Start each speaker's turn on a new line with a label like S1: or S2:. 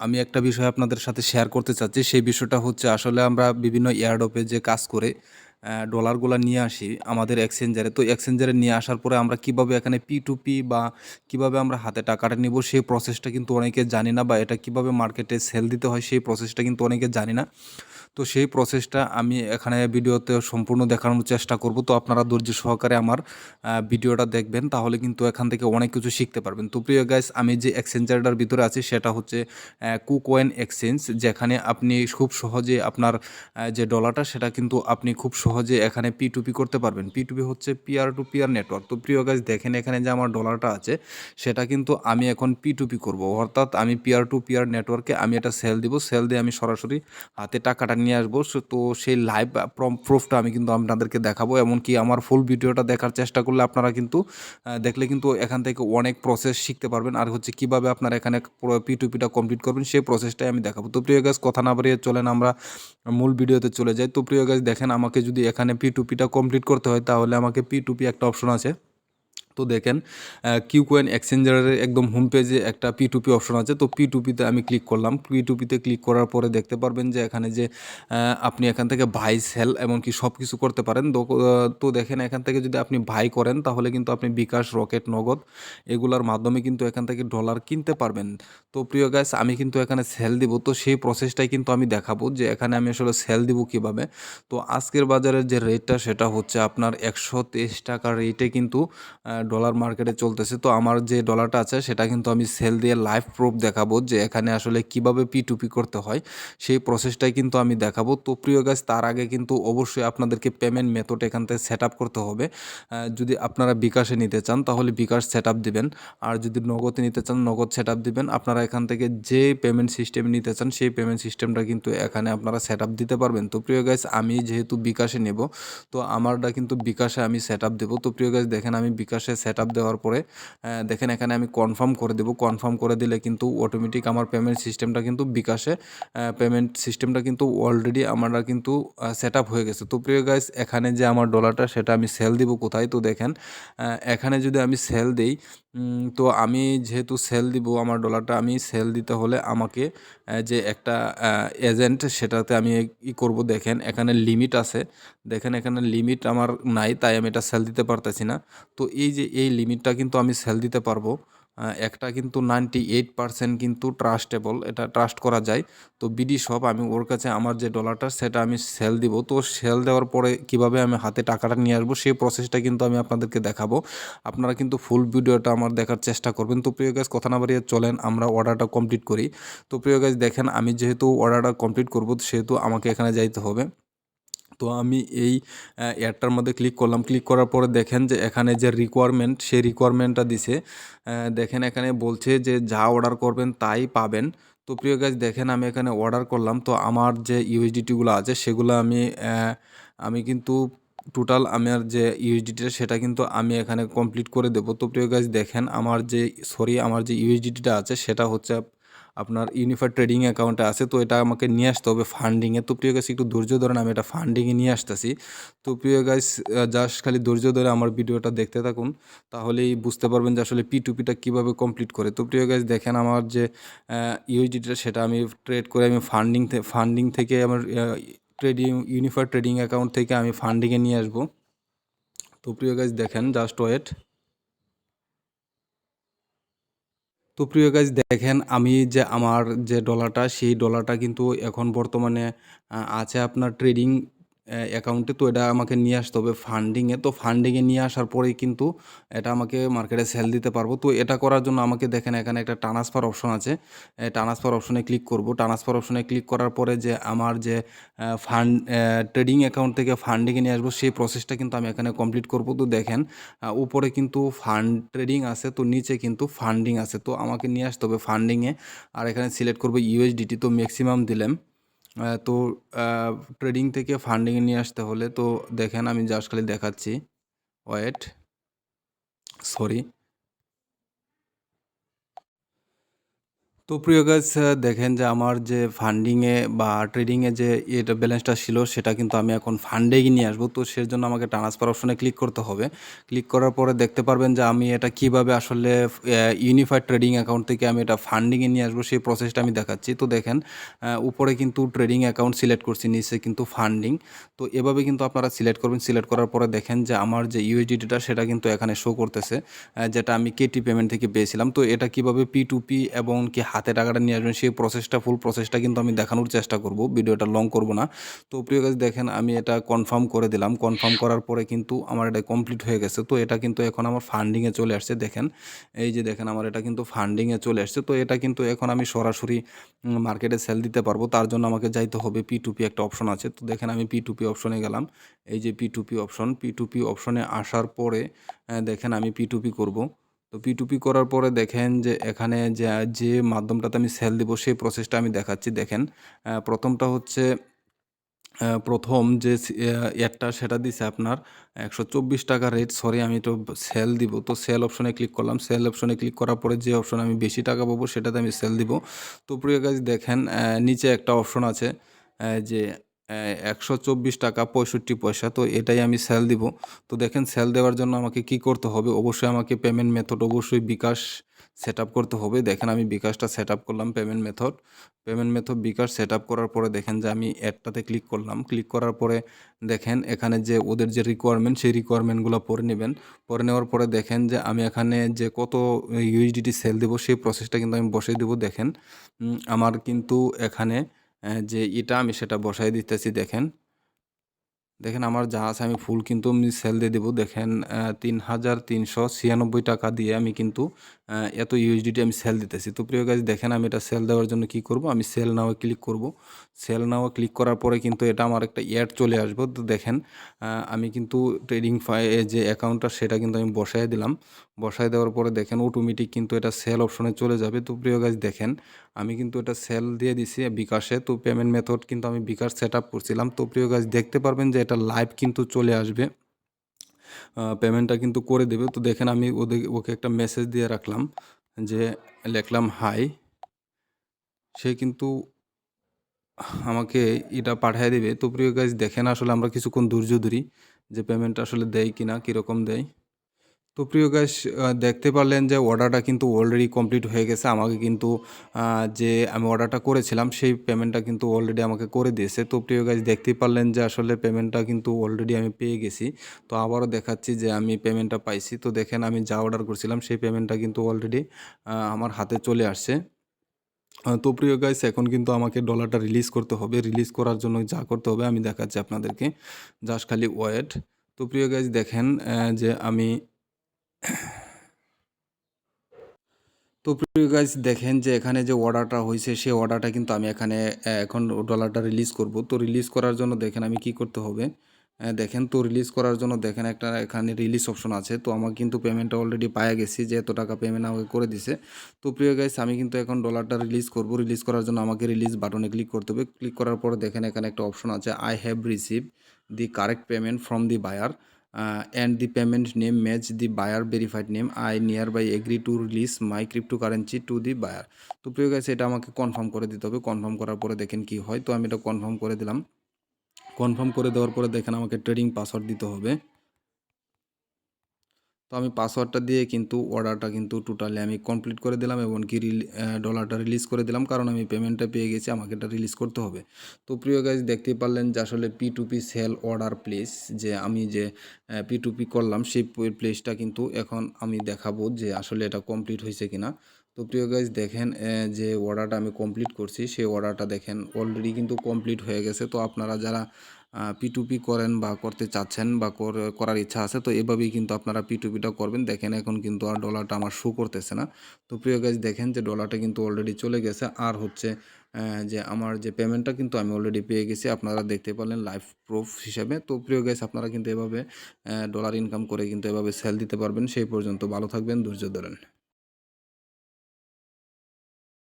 S1: আমি একটা বিষয় আপনাদের সাথে শেয়ার করতে চাচ্ছি। সেই বিষয়টা হচ্ছে আসলে আমরা বিভিন্ন এয়ারডপে যে কাজ করে ডলারগুলো নিয়ে আসি আমাদের এক্সচেঞ্জারে তো এক্সচেঞ্জারে নিয়ে আসার পরে আমরা কীভাবে এখানে পি টু পি বা কীভাবে আমরা হাতে টাকাটা নিব, সেই প্রসেসটা কিন্তু অনেকে জানি না বা এটা কীভাবে মার্কেটে সেল দিতে হয়, সেই প্রসেসটা কিন্তু অনেকে জানি না। তো সেই প্রসেসটা আমি এখানে ভিডিওতে সম্পূর্ণ দেখানোর চেষ্টা করব। তো আপনারা ধৈর্য সহকারে আমার ভিডিওটা দেখবেন, তাহলে কিন্তু এখান থেকে অনেক কিছু শিখতে পারবেন। তো প্রিয় গাইস আমি যে এক্সচেঞ্জারটার ভিতরে আছি, সেটা হচ্ছে কুকোয়েন এক্সচেঞ্জ যেখানে আপনি খুব সহজে আপনার যে ডলারটা সেটা কিন্তু আপনি খুব সহজে এখানে পি টু পি করতে পারবেন। পি টু পি হচ্ছে পিয়ার টু পিয়ার নেটওয়ার্ক তো প্রিয় গাইস দেখেন এখানে যে আমার ডলারটা আছে, সেটা কিন্তু আমি এখন পি টু পি করব। অর্থাৎ আমি পিয়ার টু পিয়ার নেটওয়ার্কে আমি এটা সেল দিব। সেল দিয়ে আমি সরাসরি হাতে টাকাটা নিয়ে আসব। তো সেই লাইভ প্রুফটা আমি কিন্তু আপনাদেরকে দেখাবো। এমনকি আমার ফুল ভিডিওটা দেখার চেষ্টা করলে আপনারা কিন্তু দেখলে কিন্তু এখান থেকে অনেক প্রসেস শিখতে পারবেন। আর হচ্ছে কীভাবে আপনারা এখানে পি টু পিটা কমপ্লিট করবেন, সেই প্রসেসটাই আমি দেখাবো। তো প্রিয় গাছ কথা না বাড়িয়ে চলেন আমরা মূল ভিডিওতে চলে যাই। তো প্রিয় গাছ দেখেন আমাকে যদি এখানে পি টু পিটা কমপ্লিট করতে হয়, তাহলে আমাকে পি টু পি একটা অপশন আছে। তো দেখেন কিউ কোয়েন এক্সচেঞ্জারের একদম হোম পেজে একটা পি টু পি অপশন আছে। তো পি টু পিতে আমি ক্লিক করলাম। পি টু পিতে ক্লিক করার পরে দেখতে পারবেন যে এখানে যে আপনি এখান থেকে ভাই সেল এমনকি সব কিছু করতে পারেন। তো দেখেন এখান থেকে যদি আপনি ভাই করেন, তাহলে কিন্তু আপনি বিকাশ, রকেট, নগদ এগুলোর মাধ্যমে কিন্তু এখান থেকে ডলার কিনতে পারবেন। তো প্রিয় গাইস আমি কিন্তু এখানে সেল দিব। তো সেই প্রসেসটাই কিন্তু আমি দেখাবো যে এখানে আমি আসলে সেল দিব কীভাবে। তো আজকের বাজারের যে রেটটা সেটা হচ্ছে আপনার একশো টাকার রেটে কিন্তু ডলার মার্কেটে চলতেছে, তো আমার যে ডলারটা আছে সেটা কিন্তু আমি সেল দিয়ে লাইভ প্রুফ দেখাবো যে এখানে আসলে কীভাবে পি টু পি করতে হয়। সেই প্রসেসটাই কিন্তু আমি দেখাবো। তো প্রিয় গাছ তার আগে কিন্তু অবশ্যই আপনাদেরকে পেমেন্ট মেথড এখান থেকে সেট আপ করতে হবে। যদি আপনারা বিকাশে নিতে চান তাহলে বিকাশ সেট আপ দিবেন। আর যদি নগদে নিতে চান, নগদ সেট আপ দিবেন। আপনারা এখান থেকে যে পেমেন্ট সিস্টেম নিতে চান, সেই পেমেন্ট সিস্টেমটা কিন্তু এখানে আপনারা সেট আপ দিতে পারবেন। তো প্রিয় গাইস আমি যেহেতু বিকাশে নেব, তো আমারটা কিন্তু বিকাশে আমি সেট আপ দেবো। তো প্রিয় গাইস দেখেন আমি বিকাশে সেট আপ দেওয়ার পরে দেখেন এখানে আমি কনফার্ম করে দেবো। কনফার্ম করে দিলে কিন্তু অটোমেটিক আমার পেমেন্ট সিস্টেমটা কিন্তু বিকাশে পেমেন্ট সিস্টেমটা কিন্তু অলরেডি আমার কিন্তু সেট হয়ে গেছে। তো প্রিয় গাইস এখানে যে আমার ডলারটা সেটা আমি সেল দিব কোথায়? তো দেখেন এখানে যদি আমি সেল দেই তো আমি যেহেতু সেল দিব আমার ডলারটা আমি সেল দিতে হলে আমাকে যে একটা এজেন্ট সেটাতে আমি ই করব। দেখেন, এখানে লিমিট আছে। দেখেন, এখানে লিমিট আমার নাই, তাই আমি এটা সেল দিতে পারতেছি না। তো এই যে এই লিমিটটা কিন্তু আমি সেল দিতে পারব। একটা কিন্তু নাইনটি এইট পার্সেন্ট কিন্তু ট্রাস্টেবল এটা ট্রাস্ট করা যায়। তো বিডি শপ আমি ওর কাছে আমার যে ডলারটা সেটা আমি সেল দিব। তো সেল দেওয়ার পরে কীভাবে আমি হাতে টাকাটা নিয়ে আসব, সেই প্রসেসটা কিন্তু আমি আপনাদেরকে দেখাবো। আপনারা কিন্তু ফুল ভিডিওটা আমার দেখার চেষ্টা করবেন। তো প্রিয় গাছ কথা না বাড়িয়ে চলেন, আমরা অর্ডারটা কমপ্লিট করি। তো প্রিয় গাছ দেখেন, আমি যেহেতু অর্ডারটা কমপ্লিট করব, সেহেতু আমাকে এখানে যাইতে হবে। তো আমি এই অ্যাডটার মধ্যে ক্লিক করলাম। ক্লিক করার পরে দেখেন যে এখানে যে রিকোয়ারমেন্ট সেই রিকোয়ারমেন্টটা দিছে। দেখেন এখানে বলছে যে যা অর্ডার করবেন তাই পাবেন। তো প্রিয় গাছ দেখেন আমি এখানে অর্ডার করলাম। তো আমার যে ইউএসডিটিগুলো আছে, সেগুলো আমি আমি কিন্তু টোটাল আমার যে ইউএসডিটিটা সেটা কিন্তু আমি এখানে কমপ্লিট করে দেবো। তো প্রিয় গাছ দেখেন আমার যে সরি আমার যে ইউএসডিটিটা আছে, সেটা হচ্ছে আপনার ইউনিফাইড ট্রেডিং অ্যাকাউন্টে আছে, তো এটা আমাকে নিয়ে আসতে হবে ফান্ডিংয়ে তো প্রিয় গাছ একটু ধৈর্য ধরেন, আমি এটা ফান্ডিংয়ে নিয়ে আসতেছি। তো প্রিয় গাইস জাস্ট খালি ধৈর্য ধরে আমার ভিডিওটা দেখতে থাকুন, তাহলেই বুঝতে পারবেন যে আসলে পি টু পিটা কীভাবে কমপ্লিট করে। তো প্রিয় গাইস দেখেন আমার যে ইউএসডিটা সেটা আমি ট্রেড করে আমি ফান্ডিং ফান্ডিং থেকে আমার ট্রেডিং ইউনিফাইড ট্রেডিং অ্যাকাউন্ট থেকে আমি ফান্ডিংয়ে নিয়ে আসব। তো প্রিয় গাইস দেখেন জাস্ট ওয়েট তো প্রিয় গাইজ দেখেন আমি যে আমার যে ডলারটা সেই ডলারটা কিন্তু এখন বর্তমানে আছে আপনার ট্রেডিং অ্যাকাউন্টে তো এটা আমাকে নিয়ে আসতে হবে ফান্ডিংয়ে তো ফান্ডিংয়ে নিয়ে আসার পরেই কিন্তু এটা আমাকে মার্কেটে সেল দিতে পারব। তো এটা করার জন্য আমাকে দেখেন এখানে একটা ট্রান্সফার অপশন আছে। ট্রান্সফার অপশনে ক্লিক করব। ট্রান্সফার অপশনে ক্লিক করার পরে যে আমার যে ফান্ড ট্রেডিং অ্যাকাউন্ট থেকে ফান্ডিংয়ে নিয়ে আসব, সেই প্রসেসটা কিন্তু আমি এখানে কমপ্লিট করব। তো দেখেন উপরে কিন্তু ফান্ড ট্রেডিং আছে, তো নিচে কিন্তু ফান্ডিং আছে। তো আমাকে নিয়ে আসতে হবে ফান্ডিংয়ে আর এখানে সিলেক্ট করব ইউএসডিটি তো ম্যাক্সিমাম দিলাম। তো ট্রেডিং থেকে ফান্ডিংয়ে নিয়ে আসতে হলে তো দেখেন আমি জাস্ট খালি দেখাচ্ছি। ওয়েট সরি তো প্রিয় গাইস দেখেন যে আমার যে ফান্ডিংয়ে বা ট্রেডিংয়ে যে এটা ব্যালেন্সটা ছিল, সেটা কিন্তু আমি এখন ফান্ডেই নিয়ে আসব। তো সের জন্য আমাকে ট্রান্সফার অপশনে ক্লিক করতে হবে। ক্লিক করার পরে দেখতে পারবেন যে আমি এটা কীভাবে আসলে ইউনিফাইড ট্রেডিং অ্যাকাউন্ট থেকে আমি এটা ফান্ডিংয়ে নিয়ে আসব, সেই প্রসেসটা আমি দেখাচ্ছি। তো দেখেন উপরে কিন্তু ট্রেডিং অ্যাকাউন্ট সিলেক্ট করছি, নিচে কিন্তু ফান্ডিং তো এভাবে কিন্তু আপনারা সিলেক্ট করবেন। সিলেক্ট করার পরে দেখেন যে আমার যে ইউএসডিটিটা সেটা কিন্তু এখানে শো করতেছে যেটা আমি কেটি পেমেন্ট থেকে পেয়েছিলাম। তো এটা কীভাবে পি টু পি এবং কি হাতে টাকাটা নিয়ে আসবেন, সেই প্রসেসটা ফুল প্রসেসটা কিন্তু আমি দেখানোর চেষ্টা করব, ভিডিওটা লং করব না। তো প্রিয় কাজ দেখেন আমি এটা কনফার্ম করে দিলাম। কনফার্ম করার পরে কিন্তু আমার এটা কমপ্লিট হয়ে গেছে। তো এটা কিন্তু এখন আমার ফান্ডিংয়ে চলে আসছে, দেখেন। এই যে দেখেন আমার এটা কিন্তু ফান্ডিংয়ে চলে আসছে। তো এটা কিন্তু এখন আমি সরাসরি মার্কেটে সেল দিতে পারব। তার জন্য আমাকে যাইতে হবে পি টু পি একটা অপশন আছে। তো দেখেন আমি পি টু পি অপশনে গেলাম। এই যে P to P option P to P অপশনে আসার পরে দেখেন আমি পি টু পি করব। তো পি টু পি করার পরে দেখেন যে এখানে যে যে মাধ্যমটাতে আমি সেল দিব, সেই প্রসেসটা আমি দেখাচ্ছি। দেখেন প্রথমটা হচ্ছে প্রথম যে অ্যাডটা সেটা দিছে আপনার একশো চব্বিশ টাকা রেট সরি আমি তো সেল দিব। তো সেল অপশনে ক্লিক করলাম। সেল অপশনে ক্লিক করার পরে যে অপশনে আমি বেশি টাকা পাবো, সেটাতে আমি সেল দিব। তো প্রিয় কাজ দেখেন নিচে একটা অপশন আছে যে একশো চব্বিশ টাকা পঁয়ষট্টি পয়সা, তো এটাই আমি সেল দিব। তো দেখেন সেল দেওয়ার জন্য আমাকে কি করতে হবে? অবশ্যই আমাকে পেমেন্ট মেথড অবশ্যই বিকাশ সেট করতে হবে। দেখেন, আমি বিকাশটা সেট করলাম payment method payment method bKash set করার পরে দেখেন যে আমি অ্যাডটাতে ক্লিক করলাম। ক্লিক করার পরে দেখেন, এখানে যে ওদের যে রিকোয়ারমেন্ট সেই রিকোয়ারমেন্টগুলো পরে নেবেন। পরে নেওয়ার পরে দেখেন যে আমি এখানে যে কত ইউএসডিটি সেল দেবো, সেই প্রসেসটা কিন্তু আমি বসিয়ে দেবো। দেখেন আমার কিন্তু এখানে যে এটা আমি সেটা বসাই দিতেছি, দেখেন। দেখেন আমার যা আছে আমি ফুল কিন্তু আমি সেল দিয়ে দেবো। দেখেন তিন হাজার তিনশো ছিয়ানব্বই টাকা দিয়ে আমি কিন্তু এত ইউএসডিটি আমি সেল দিতেছি। তো প্রিয় গাছ দেখেন আমি এটা সেল দেওয়ার জন্য কি করব? আমি সেল নাও ক্লিক করব। সেল নাও ক্লিক করার পরে কিন্তু এটা আমার একটা অ্যাড চলে আসব। তো দেখেন আমি কিন্তু ট্রেডিং যে অ্যাকাউন্টটা সেটা কিন্তু আমি বসাই দিলাম। বসাই দেওয়ার পরে দেখেন অটোমেটিক কিন্তু এটা সেল অপশনে চলে যাবে। তো প্রিয় গাছ দেখেন আমি কিন্তু এটা সেল দিয়ে দিছি বিকাশে। তো পেমেন্ট মেথড কিন্তু আমি বিকাশ সেট আপ করছিলাম। তো প্রিয় গাছ দেখতে পারবেন যে এটা লাইভ কিন্তু চলে আসবে। পেমেন্টটা কিন্তু করে দেবে। তো দেখেন আমি ওদের ওকে একটা মেসেজ দিয়ে রাখলাম যে, লিখলাম হাই সে কিন্তু আমাকে এটা পাঠিয়ে দেবে। তো প্রিয় গাইজ দেখেন আসলে আমরা কিছুক্ষণ ধৈর্য ধরি যে পেমেন্ট আসলে দেয় কিনা, কীরকম দেয়। তো প্রিয় গাইস দেখতে পারলেন যে অর্ডারটা কিন্তু অলরেডি কমপ্লিট হয়ে গেছে। আমাকে কিন্তু যে আমি অর্ডারটা করেছিলাম, সেই পেমেন্টটা কিন্তু অলরেডি আমাকে করে দিয়েছে। তো প্রিয় গাইস দেখতেই পারলেন যে আসলে পেমেন্টটা কিন্তু অলরেডি আমি পেয়ে গেছি। তো আবারও দেখাচ্ছি যে আমি পেমেন্টটা পাইছি। তো দেখেন, আমি যা অর্ডার করছিলাম, সেই পেমেন্টটা কিন্তু অলরেডি আমার হাতে চলে আসছে। তো প্রিয় গাইস এখন কিন্তু আমাকে ডলারটা রিলিজ করতে হবে। রিলিজ করার জন্য যা করতে হবে, আমি দেখাচ্ছি আপনাদেরকে। জাস্ট খালি ওয়েট তো প্রিয় গাইস দেখেন যে আমি তো প্রিয় গাইস দেখেন যে এখানে যে অর্ডারটা হয়েছে সেই অর্ডারটা কিন্তু আমি এখানে এখন ডলারটা রিলিজ করব। তো রিলিজ করার জন্য দেখেন আমি কি করতে হবে? দেখেন তো রিলিজ করার জন্য দেখেন একটা এখানে রিলিজ অপশন আছে। তো আমার কিন্তু পেমেন্টটা অলরেডি পাওয়া গেছি, যে এত টাকা পেমেন্ট আমাকে করে দিছে। তো প্রিয় গাইস আমি কিন্তু এখন ডলারটা রিলিজ করব। রিলিজ করার জন্য আমাকে রিলিজ বাটনে ক্লিক করতে হবে। ক্লিক করার পরে দেখেন এখানে একটা অপশন আছে I have receive the correct payment from the buyer and the payment name match the buyer verified name I near by agree to release my crypto currency to the buyer তো প্রিয় guys এটা আমাকে confirm করে দিতে হবে। Confirm করার পরে দেখেন কি হয়। তো আমি এটা কনফার্ম করে দিলাম। কনফার্ম করে দেওয়ার পরে দেখেন আমাকে ট্রেডিং পাসওয়ার্ড দিতে হবে। তো আমি পাসওয়ার্ডটা দিয়ে কিন্তু অর্ডারটা কিন্তু টোটালি আমি কমপ্লিট করে দিলাম এবং কি ডলারটা রিলিজ করে দিলাম। কারণ আমি পেমেন্টটা পেয়ে গেছি, আমাকে এটা রিলিজ করতে হবে। তো প্রিয় গাইজ দেখতেই পারলেন যে আসলে P to P sell order place যে আমি যে পি টু পি করলাম, সেই প্লেসটা কিন্তু এখন আমি দেখাবো যে আসলে এটা কমপ্লিট হয়েছে কিনা। তো প্রিয় গাইজ দেখেন যে অর্ডারটা আমি কমপ্লিট করছি, সেই অর্ডারটা দেখেন অলরেডি কিন্তু কমপ্লিট হয়ে গেছে। তো আপনারা যারা পি টু পি করেন বা করতে চাচ্ছেন বা কর- করার ইচ্ছা আছে, তো এভাবেই কিন্তু আপনারা পিটুপিটা করবেন। দেখেন এখন কিন্তু আর ডলারটা আমার শো করতেছে না। তো প্রিয় গাইজ দেখেন যে ডলারটা কিন্তু অলরেডি চলে গেছে। আর হচ্ছে যে আমার যে পেমেন্টটা কিন্তু আমি অলরেডি পেয়ে গেছি। আপনারা দেখতে পারলেন লাইভ প্রুফ হিসাবে। তো প্রিয় গাইজ আপনারা কিন্তু এভাবে ডলার ইনকাম করে কিন্তু এভাবে সেল দিতে পারবেন। সেই পর্যন্ত ভালো থাকবেন, ধৈর্য ধরেন।